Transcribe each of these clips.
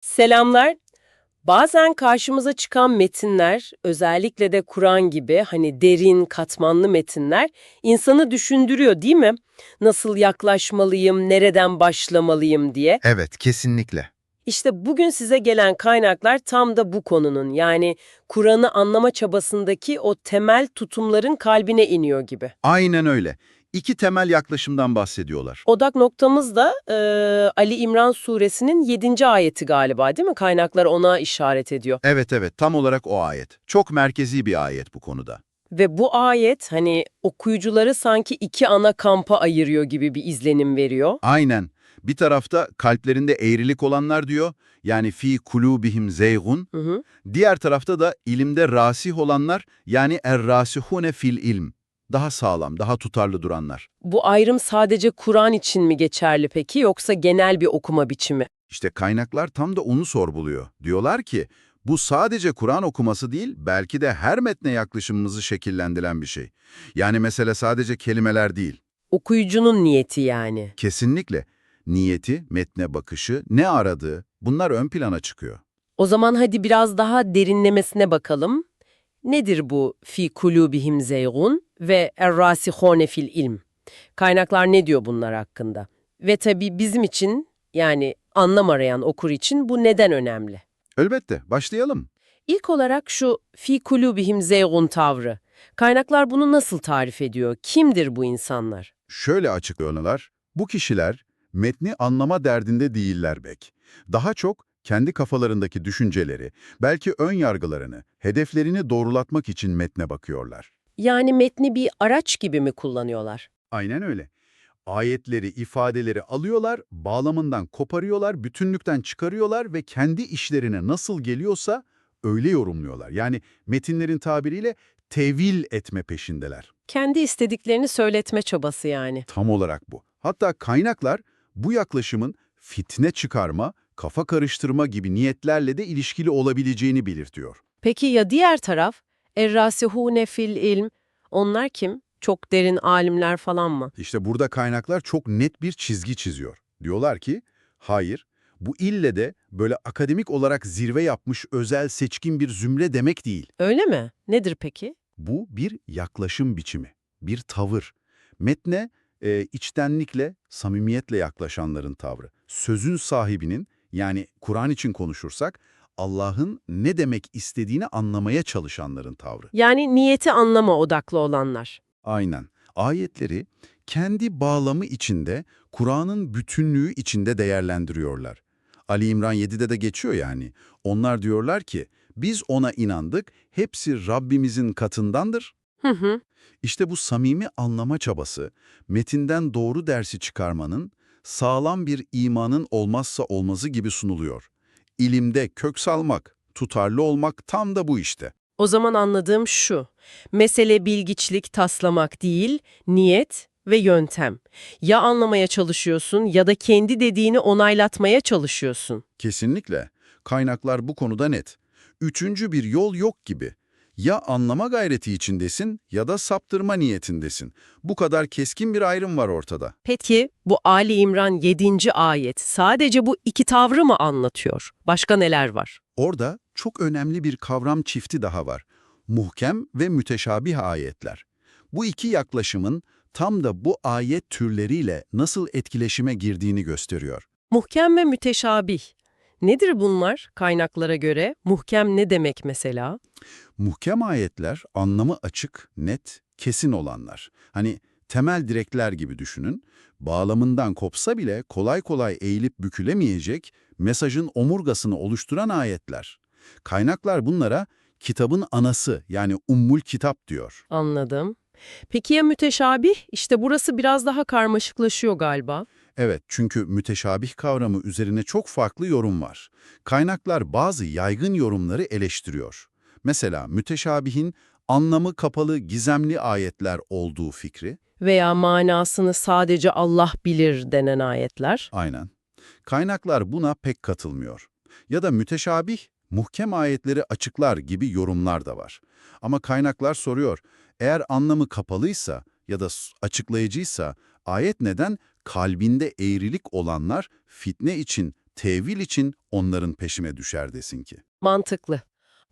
Selamlar. Bazen karşımıza çıkan metinler, özellikle de Kur'an gibi hani derin, katmanlı metinler insanı düşündürüyor değil mi? Nasıl yaklaşmalıyım, nereden başlamalıyım diye. Evet, kesinlikle. İşte bugün size gelen kaynaklar tam da bu konunun yani Kur'an'ı anlama çabasındaki o temel tutumların kalbine iniyor gibi. Aynen öyle. İki temel yaklaşımdan bahsediyorlar. Odak noktamız da e, Ali İmran suresinin 7. ayeti galiba değil mi? Kaynaklar ona işaret ediyor. Evet evet, tam olarak o ayet. Çok merkezi bir ayet bu konuda. Ve bu ayet hani okuyucuları sanki iki ana kampa ayırıyor gibi bir izlenim veriyor. Aynen. Bir tarafta kalplerinde eğrilik olanlar diyor, yani fi kulubihim zeygun. Hı hı. Diğer tarafta da ilimde rasih olanlar, yani er-rasihune fil ilm. Daha sağlam, daha tutarlı duranlar. Bu ayrım sadece Kur'an için mi geçerli peki yoksa genel bir okuma biçimi? İşte kaynaklar tam da onu sorguluyor. Diyorlar ki, bu sadece Kur'an okuması değil, belki de her metne yaklaşımımızı şekillendiren bir şey. Yani mesele sadece kelimeler değil. Okuyucunun niyeti yani. Kesinlikle. Niyeti, metne bakışı, ne aradığı, bunlar ön plana çıkıyor. O zaman hadi biraz daha derinlemesine bakalım. Nedir bu fi kulubihim zeygun ve errasihone fil ilm? Kaynaklar ne diyor bunlar hakkında? Ve tabii bizim için yani anlam arayan okur için bu neden önemli? Elbette, başlayalım. İlk olarak şu fi kulubihim zeygun tavrı. Kaynaklar bunu nasıl tarif ediyor? Kimdir bu insanlar? Şöyle açıklıyorlar, bu kişiler metni anlama derdinde değiller bek. Daha çok kendi kafalarındaki düşünceleri, belki ön yargılarını, hedeflerini doğrulatmak için metne bakıyorlar. Yani metni bir araç gibi mi kullanıyorlar? Aynen öyle. Ayetleri, ifadeleri alıyorlar, bağlamından koparıyorlar, bütünlükten çıkarıyorlar ve kendi işlerine nasıl geliyorsa öyle yorumluyorlar. Yani metinlerin tabiriyle tevil etme peşindeler. Kendi istediklerini söyletme çabası yani. Tam olarak bu. Hatta kaynaklar bu yaklaşımın fitne çıkarma, kafa karıştırma gibi niyetlerle de ilişkili olabileceğini belirtiyor. Peki ya diğer taraf? Errasihune fil ilm. Onlar kim? Çok derin alimler falan mı? İşte burada kaynaklar çok net bir çizgi çiziyor. Diyorlar ki, hayır, bu ille de böyle akademik olarak zirve yapmış özel seçkin bir zümre demek değil. Öyle mi? Nedir peki? Bu bir yaklaşım biçimi, bir tavır. Metne e, içtenlikle, samimiyetle yaklaşanların tavrı. Sözün sahibinin, yani Kur'an için konuşursak, Allah'ın ne demek istediğini anlamaya çalışanların tavrı. Yani niyeti anlama odaklı olanlar. Aynen. Ayetleri kendi bağlamı içinde, Kur'an'ın bütünlüğü içinde değerlendiriyorlar. Ali İmran 7'de de geçiyor yani. Onlar diyorlar ki, biz ona inandık, hepsi Rabbimizin katındandır. Hı hı. İşte bu samimi anlama çabası, metinden doğru dersi çıkarmanın, sağlam bir imanın olmazsa olmazı gibi sunuluyor. İlimde kök salmak, tutarlı olmak tam da bu işte. O zaman anladığım şu. Mesele bilgiçlik, taslamak değil, niyet ve yöntem. Ya anlamaya çalışıyorsun ya da kendi dediğini onaylatmaya çalışıyorsun. Kesinlikle. Kaynaklar bu konuda net. Üçüncü bir yol yok gibi. Ya anlama gayreti içindesin ya da saptırma niyetindesin. Bu kadar keskin bir ayrım var ortada. Peki bu Ali İmran 7. ayet sadece bu iki tavrı mı anlatıyor? Başka neler var? Orada çok önemli bir kavram çifti daha var. Muhkem ve müteşabih ayetler. Bu iki yaklaşımın tam da bu ayet türleriyle nasıl etkileşime girdiğini gösteriyor. Muhkem ve müteşabih. Nedir bunlar kaynaklara göre? Muhkem ne demek mesela? Muhkem ayetler anlamı açık, net, kesin olanlar. Hani temel direkler gibi düşünün. Bağlamından kopsa bile kolay kolay eğilip bükülemeyecek mesajın omurgasını oluşturan ayetler. Kaynaklar bunlara kitabın anası yani ummul kitap diyor. Anladım. Peki ya müteşabih? İşte burası biraz daha karmaşıklaşıyor galiba. Evet, çünkü müteşabih kavramı üzerine çok farklı yorum var. Kaynaklar bazı yaygın yorumları eleştiriyor. Mesela müteşabihin anlamı kapalı gizemli ayetler olduğu fikri, Veya manasını sadece Allah bilir denen ayetler. aynen. Kaynaklar buna pek katılmıyor. Ya da müteşabih, muhkem ayetleri açıklar gibi yorumlar da var. Ama kaynaklar soruyor, eğer anlamı kapalıysa ya da açıklayıcıysa ayet neden kalbinde eğrilik olanlar fitne için tevil için onların peşime düşer desin ki. Mantıklı.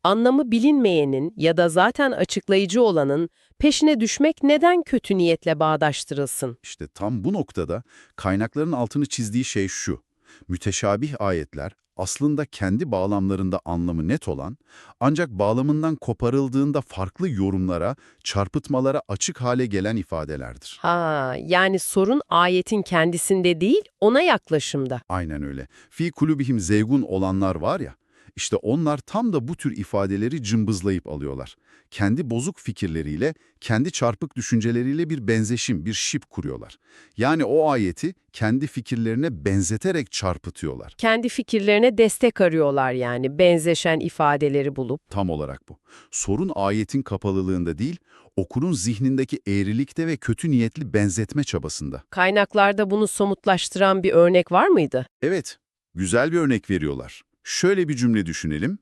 Anlamı bilinmeyenin ya da zaten açıklayıcı olanın peşine düşmek neden kötü niyetle bağdaştırılsın? İşte tam bu noktada kaynakların altını çizdiği şey şu. Müteşabih ayetler aslında kendi bağlamlarında anlamı net olan ancak bağlamından koparıldığında farklı yorumlara, çarpıtmalara açık hale gelen ifadelerdir. Ha, yani sorun ayetin kendisinde değil, ona yaklaşımda. Aynen öyle. Fi kulubihim zeygun olanlar var ya, işte onlar tam da bu tür ifadeleri cımbızlayıp alıyorlar. Kendi bozuk fikirleriyle, kendi çarpık düşünceleriyle bir benzeşim, bir şip kuruyorlar. Yani o ayeti kendi fikirlerine benzeterek çarpıtıyorlar. Kendi fikirlerine destek arıyorlar yani benzeşen ifadeleri bulup. Tam olarak bu. Sorun ayetin kapalılığında değil, okurun zihnindeki eğrilikte ve kötü niyetli benzetme çabasında. Kaynaklarda bunu somutlaştıran bir örnek var mıydı? Evet, güzel bir örnek veriyorlar. Şöyle bir cümle düşünelim.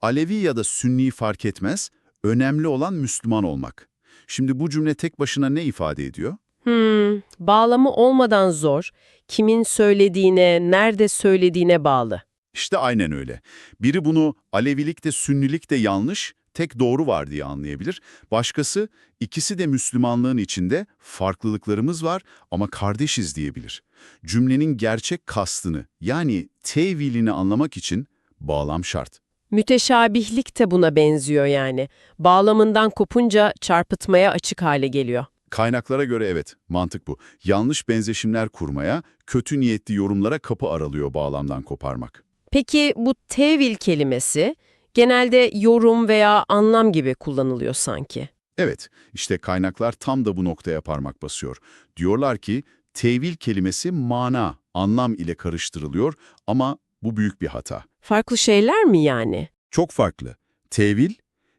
Alevi ya da Sünni fark etmez, önemli olan Müslüman olmak. Şimdi bu cümle tek başına ne ifade ediyor? Hmm, bağlamı olmadan zor, kimin söylediğine, nerede söylediğine bağlı. İşte aynen öyle. Biri bunu Alevilikte, Sünnilikte yanlış, tek doğru var diye anlayabilir. Başkası, ikisi de Müslümanlığın içinde farklılıklarımız var ama kardeşiz diyebilir. Cümlenin gerçek kastını, yani tevilini anlamak için bağlam şart. Müteşabihlik de buna benziyor yani. Bağlamından kopunca çarpıtmaya açık hale geliyor. Kaynaklara göre evet, mantık bu. Yanlış benzeşimler kurmaya, kötü niyetli yorumlara kapı aralıyor bağlamdan koparmak. Peki bu tevil kelimesi genelde yorum veya anlam gibi kullanılıyor sanki. Evet, işte kaynaklar tam da bu noktaya parmak basıyor. Diyorlar ki, tevil kelimesi mana, anlam ile karıştırılıyor ama bu büyük bir hata. Farklı şeyler mi yani? Çok farklı. Tevil,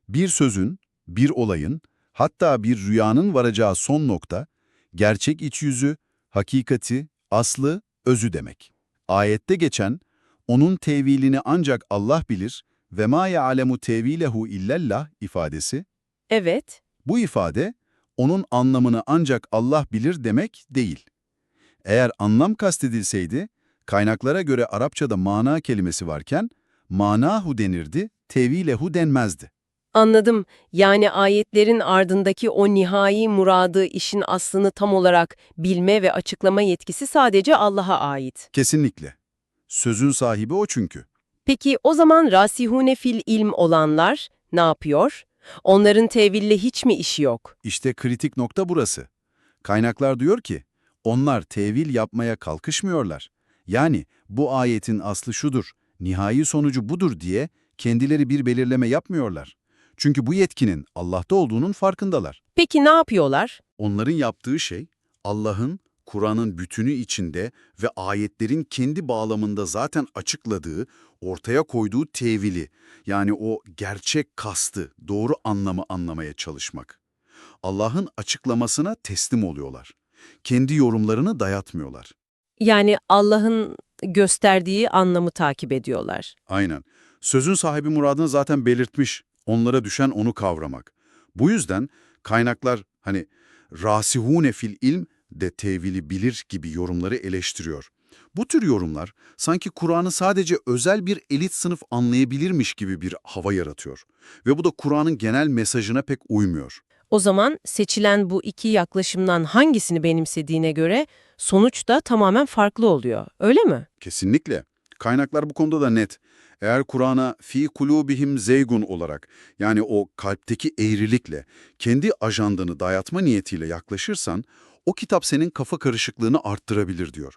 bir sözün, bir olayın, hatta bir rüyanın varacağı son nokta, gerçek iç yüzü, hakikati, aslı, özü demek. Ayette geçen, onun tevilini ancak Allah bilir ve ma ya'lemu tevilehu illallah ifadesi, Evet. bu ifade, onun anlamını ancak Allah bilir demek değil. Eğer anlam kastedilseydi, kaynaklara göre Arapçada mana kelimesi varken, manahu denirdi, tevilehu denmezdi. Anladım. Yani ayetlerin ardındaki o nihai muradı işin aslını tam olarak bilme ve açıklama yetkisi sadece Allah'a ait. Kesinlikle. Sözün sahibi o çünkü. Peki o zaman rasihune fil ilm olanlar ne yapıyor? Onların teville hiç mi işi yok? İşte kritik nokta burası. Kaynaklar diyor ki, onlar tevil yapmaya kalkışmıyorlar. Yani bu ayetin aslı şudur, nihai sonucu budur diye kendileri bir belirleme yapmıyorlar. Çünkü bu yetkinin Allah'ta olduğunun farkındalar. Peki ne yapıyorlar? Onların yaptığı şey, Allah'ın, Kur'an'ın bütünü içinde ve ayetlerin kendi bağlamında zaten açıkladığı, ortaya koyduğu tevili, yani o gerçek kastı, doğru anlamı anlamaya çalışmak. Allah'ın açıklamasına teslim oluyorlar. Kendi yorumlarını dayatmıyorlar. Yani Allah'ın gösterdiği anlamı takip ediyorlar. Aynen. Sözün sahibi muradını zaten belirtmiş. Onlara düşen onu kavramak. Bu yüzden kaynaklar hani rasihune fil ilm de tevili bilir gibi yorumları eleştiriyor. Bu tür yorumlar sanki Kur'an'ı sadece özel bir elit sınıf anlayabilirmiş gibi bir hava yaratıyor. Ve bu da Kur'an'ın genel mesajına pek uymuyor. O zaman seçilen bu iki yaklaşımdan hangisini benimsediğine göre sonuç da tamamen farklı oluyor. Öyle mi? Kesinlikle. Kaynaklar bu konuda da net. Eğer Kur'an'a fi kulubihim zeygun olarak yani o kalpteki eğrilikle kendi ajandanı dayatma niyetiyle yaklaşırsan o kitap senin kafa karışıklığını arttırabilir diyor.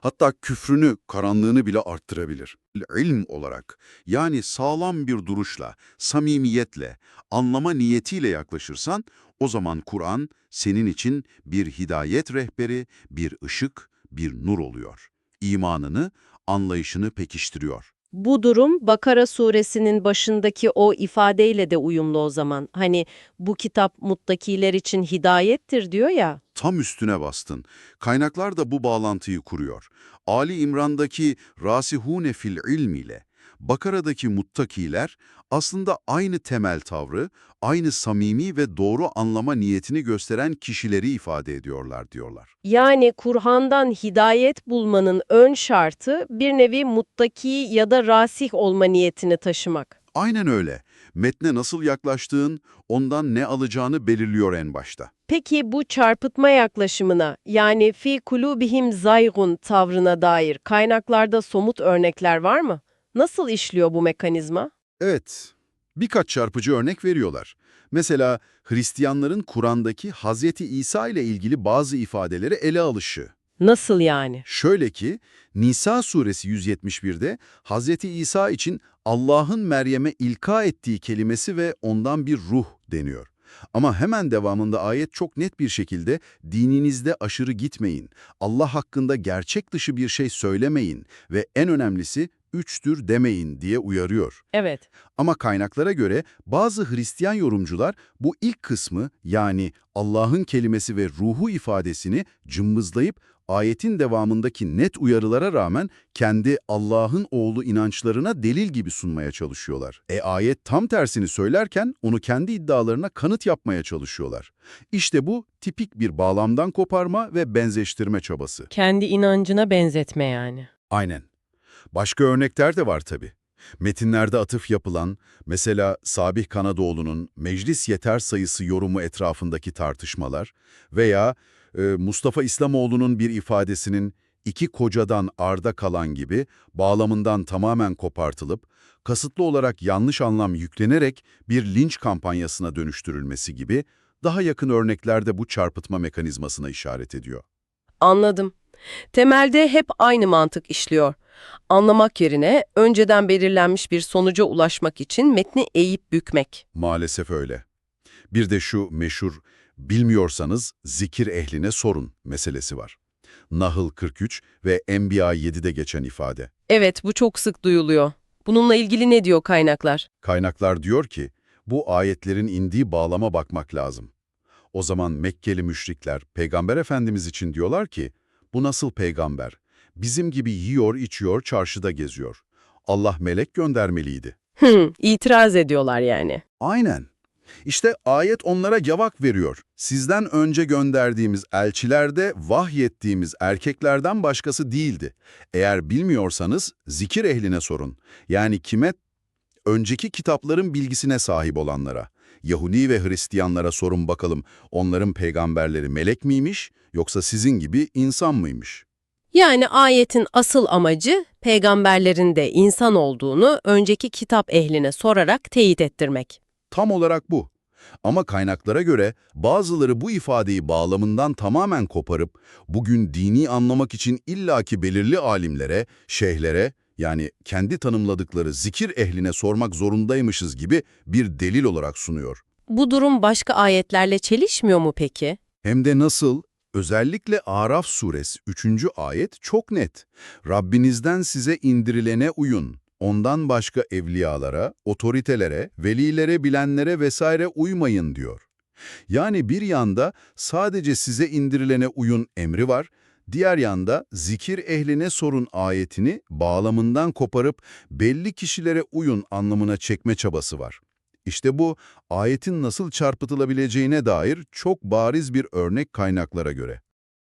Hatta küfrünü, karanlığını bile arttırabilir. İlm olarak yani sağlam bir duruşla, samimiyetle, anlama niyetiyle yaklaşırsan o zaman Kur'an senin için bir hidayet rehberi, bir ışık, bir nur oluyor. İmanını, anlayışını pekiştiriyor. Bu durum Bakara suresinin başındaki o ifadeyle de uyumlu o zaman. Hani bu kitap muttakiler için hidayettir diyor ya. Tam üstüne bastın. Kaynaklar da bu bağlantıyı kuruyor. Ali İmran'daki rasihune fil ilm ile Bakara'daki muttakiler aslında aynı temel tavrı, aynı samimi ve doğru anlama niyetini gösteren kişileri ifade ediyorlar diyorlar. Yani Kur'an'dan hidayet bulmanın ön şartı bir nevi muttaki ya da rasih olma niyetini taşımak. Aynen öyle. Metne nasıl yaklaştığın, ondan ne alacağını belirliyor en başta. Peki bu çarpıtma yaklaşımına yani fi kulubihim zaygun tavrına dair kaynaklarda somut örnekler var mı? Nasıl işliyor bu mekanizma? Evet, birkaç çarpıcı örnek veriyorlar. Mesela Hristiyanların Kur'an'daki Hazreti İsa ile ilgili bazı ifadeleri ele alışı. Nasıl yani? Şöyle ki, Nisa suresi 171'de Hazreti İsa için Allah'ın Meryem'e ilka ettiği kelimesi ve ondan bir ruh deniyor. Ama hemen devamında ayet çok net bir şekilde dininizde aşırı gitmeyin, Allah hakkında gerçek dışı bir şey söylemeyin ve en önemlisi üçtür demeyin diye uyarıyor. Evet. Ama kaynaklara göre bazı Hristiyan yorumcular bu ilk kısmı yani Allah'ın kelimesi ve ruhu ifadesini cımbızlayıp ayetin devamındaki net uyarılara rağmen kendi Allah'ın oğlu inançlarına delil gibi sunmaya çalışıyorlar. E ayet tam tersini söylerken onu kendi iddialarına kanıt yapmaya çalışıyorlar. İşte bu tipik bir bağlamdan koparma ve benzeştirme çabası. Kendi inancına benzetme yani. Aynen. Başka örnekler de var tabii. Metinlerde atıf yapılan, mesela Sabih Kanadoğlu'nun meclis yeter sayısı yorumu etrafındaki tartışmalar veya e, Mustafa İslamoğlu'nun bir ifadesinin iki kocadan arda kalan gibi bağlamından tamamen kopartılıp, kasıtlı olarak yanlış anlam yüklenerek bir linç kampanyasına dönüştürülmesi gibi daha yakın örneklerde bu çarpıtma mekanizmasına işaret ediyor. Anladım. Temelde hep aynı mantık işliyor. Anlamak yerine önceden belirlenmiş bir sonuca ulaşmak için metni eğip bükmek. Maalesef öyle. Bir de şu meşhur bilmiyorsanız zikir ehline sorun meselesi var. Nahl 43 ve Enbiya 7'de geçen ifade. Evet, bu çok sık duyuluyor. Bununla ilgili ne diyor kaynaklar? Kaynaklar diyor ki bu ayetlerin indiği bağlama bakmak lazım. O zaman Mekkeli müşrikler Peygamber Efendimiz için diyorlar ki bu nasıl peygamber? Bizim gibi yiyor, içiyor, çarşıda geziyor. Allah melek göndermeliydi. Hı, itiraz ediyorlar yani. Aynen. İşte ayet onlara cevap veriyor. Sizden önce gönderdiğimiz elçilerde vahyettiğimiz erkeklerden başkası değildi. Eğer bilmiyorsanız zikir ehline sorun. Yani kime? Önceki kitapların bilgisine sahip olanlara. Yahudi ve Hristiyanlara sorun bakalım onların peygamberleri melek miymiş yoksa sizin gibi insan mıymış? Yani ayetin asıl amacı peygamberlerin de insan olduğunu önceki kitap ehline sorarak teyit ettirmek. Tam olarak bu. Ama kaynaklara göre bazıları bu ifadeyi bağlamından tamamen koparıp bugün dini anlamak için illaki belirli alimlere, şeyhlere yani kendi tanımladıkları zikir ehline sormak zorundaymışız gibi bir delil olarak sunuyor. Bu durum başka ayetlerle çelişmiyor mu peki? Hem de nasıl? Özellikle Araf suresi 3. ayet çok net. Rabbinizden size indirilene uyun. Ondan başka evliyalara, otoritelere, velilere, bilenlere vesaire uymayın diyor. Yani bir yanda sadece size indirilene uyun emri var, diğer yanda zikir ehline sorun ayetini bağlamından koparıp belli kişilere uyun anlamına çekme çabası var. İşte bu, ayetin nasıl çarpıtılabileceğine dair çok bariz bir örnek kaynaklara göre.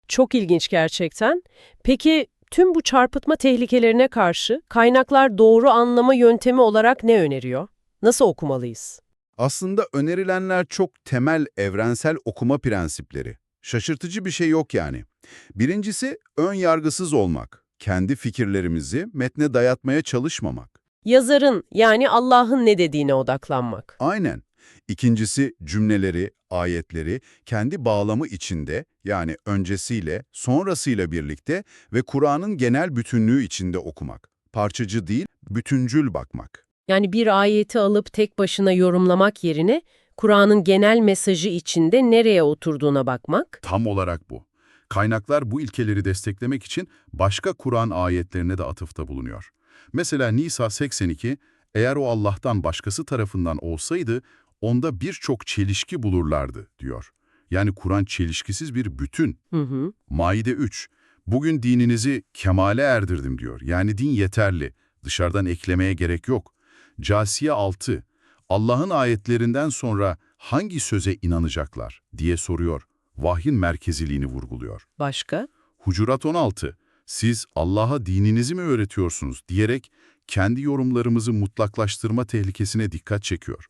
Çok ilginç gerçekten. Peki tüm bu çarpıtma tehlikelerine karşı kaynaklar doğru anlama yöntemi olarak ne öneriyor? Nasıl okumalıyız? Aslında önerilenler çok temel evrensel okuma prensipleri. Şaşırtıcı bir şey yok yani. Birincisi, ön yargısız olmak. Kendi fikirlerimizi metne dayatmaya çalışmamak. Yazarın yani Allah'ın ne dediğine odaklanmak. Aynen. İkincisi, cümleleri, ayetleri kendi bağlamı içinde yani öncesiyle, sonrasıyla birlikte ve Kur'an'ın genel bütünlüğü içinde okumak. Parçacı değil, bütüncül bakmak. Yani bir ayeti alıp tek başına yorumlamak yerine Kur'an'ın genel mesajı içinde nereye oturduğuna bakmak. Tam olarak bu. Kaynaklar bu ilkeleri desteklemek için başka Kur'an ayetlerine de atıfta bulunuyor. Mesela Nisa 82, eğer o Allah'tan başkası tarafından olsaydı, onda birçok çelişki bulurlardı, diyor. Yani Kur'an çelişkisiz bir bütün. Hı hı. Maide 3, bugün dininizi kemale erdirdim diyor. Yani din yeterli, Dışarıdan eklemeye gerek yok. Casiye 6. Allah'ın ayetlerinden sonra hangi söze inanacaklar diye soruyor. Vahyin merkeziliğini vurguluyor. Başka? Hucurat 16. Siz Allah'a dininizi mi öğretiyorsunuz diyerek kendi yorumlarımızı mutlaklaştırma tehlikesine dikkat çekiyor.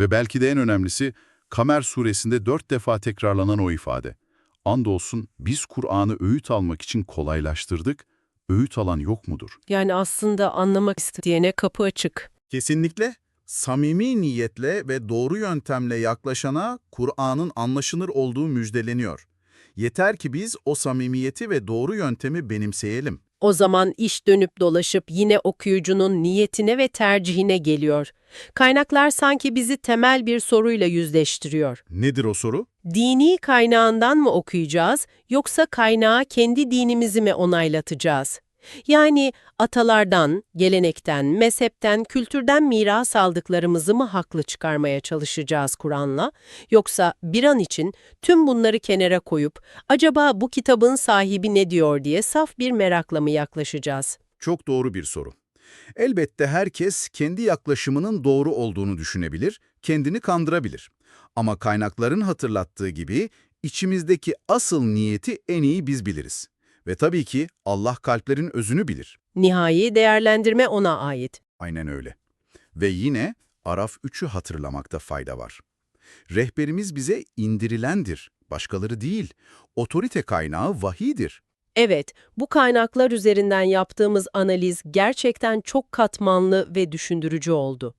Ve belki de en önemlisi Kamer suresinde dört defa tekrarlanan o ifade. Andolsun biz Kur'an'ı öğüt almak için kolaylaştırdık, öğüt alan yok mudur? Yani aslında anlamak isteyene kapı açık. Kesinlikle samimi niyetle ve doğru yöntemle yaklaşana Kur'an'ın anlaşılır olduğu müjdeleniyor. Yeter ki biz o samimiyeti ve doğru yöntemi benimseyelim. O zaman iş dönüp dolaşıp yine okuyucunun niyetine ve tercihine geliyor. Kaynaklar sanki bizi temel bir soruyla yüzleştiriyor. Nedir o soru? Dini kaynağından mı okuyacağız yoksa kaynağı kendi dinimizi mi onaylatacağız? Yani atalardan, gelenekten, mezhepten, kültürden miras aldıklarımızı mı haklı çıkarmaya çalışacağız Kur'an'la? Yoksa bir an için tüm bunları kenara koyup acaba bu kitabın sahibi ne diyor diye saf bir merakla mı yaklaşacağız? Çok doğru bir soru. Elbette herkes kendi yaklaşımının doğru olduğunu düşünebilir, kendini kandırabilir. Ama kaynakların hatırlattığı gibi içimizdeki asıl niyeti en iyi biz biliriz. Ve tabii ki Allah kalplerin özünü bilir. Nihai değerlendirme ona ait. Aynen öyle. Ve yine Araf 3'ü hatırlamakta fayda var. Rehberimiz bize indirilendir, başkaları değil. Otorite kaynağı vahidir. Evet, bu kaynaklar üzerinden yaptığımız analiz gerçekten çok katmanlı ve düşündürücü oldu.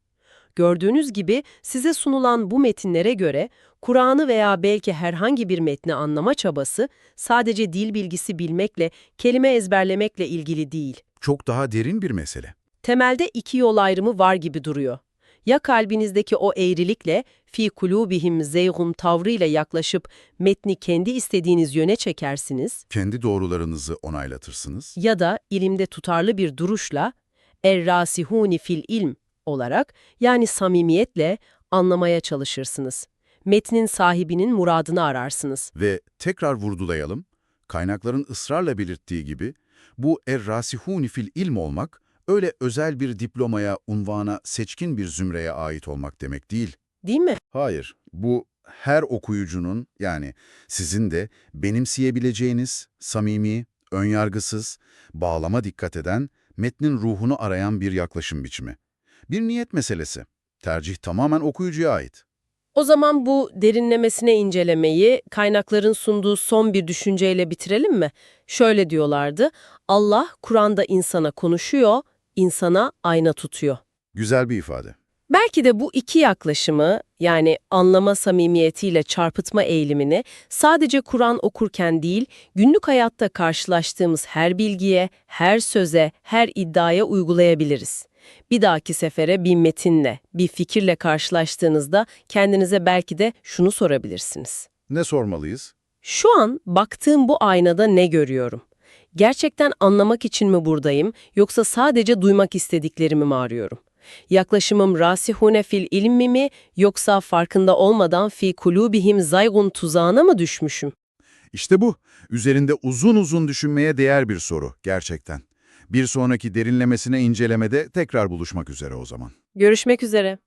Gördüğünüz gibi size sunulan bu metinlere göre Kur'an'ı veya belki herhangi bir metni anlama çabası sadece dil bilgisi bilmekle, kelime ezberlemekle ilgili değil. Çok daha derin bir mesele. Temelde iki yol ayrımı var gibi duruyor. Ya kalbinizdeki o eğrilikle, fi kulubihim zeyhum tavrıyla yaklaşıp metni kendi istediğiniz yöne çekersiniz, Kendi doğrularınızı onaylatırsınız. ya da ilimde tutarlı bir duruşla er-rasihuni fil ilm olarak yani samimiyetle anlamaya çalışırsınız. Metnin sahibinin muradını ararsınız. Ve tekrar vurdulayalım, kaynakların ısrarla belirttiği gibi bu er-rasihuni fil ilm olmak, öyle özel bir diplomaya, unvana, seçkin bir zümreye ait olmak demek değil. Değil mi? Hayır, bu her okuyucunun yani sizin de benimseyebileceğiniz, samimi, önyargısız, bağlama dikkat eden, metnin ruhunu arayan bir yaklaşım biçimi. Bir niyet meselesi. Tercih tamamen okuyucuya ait. O zaman bu derinlemesine incelemeyi kaynakların sunduğu son bir düşünceyle bitirelim mi? Şöyle diyorlardı, Allah Kur'an'da insana konuşuyor, insana ayna tutuyor. Güzel bir ifade. Belki de bu iki yaklaşımı yani anlama samimiyetiyle çarpıtma eğilimini sadece Kur'an okurken değil, günlük hayatta karşılaştığımız her bilgiye, her söze, her iddiaya uygulayabiliriz. Bir dahaki sefere bir metinle, bir fikirle karşılaştığınızda kendinize belki de şunu sorabilirsiniz. Ne sormalıyız? Şu an baktığım bu aynada ne görüyorum? Gerçekten anlamak için mi buradayım yoksa sadece duymak istediklerimi mi arıyorum? Yaklaşımım rasihune fil ilmi mi yoksa farkında olmadan fi kulubihim zaygun tuzağına mı düşmüşüm? İşte bu. Üzerinde uzun uzun düşünmeye değer bir soru gerçekten. Bir sonraki derinlemesine incelemede tekrar buluşmak üzere o zaman. Görüşmek üzere.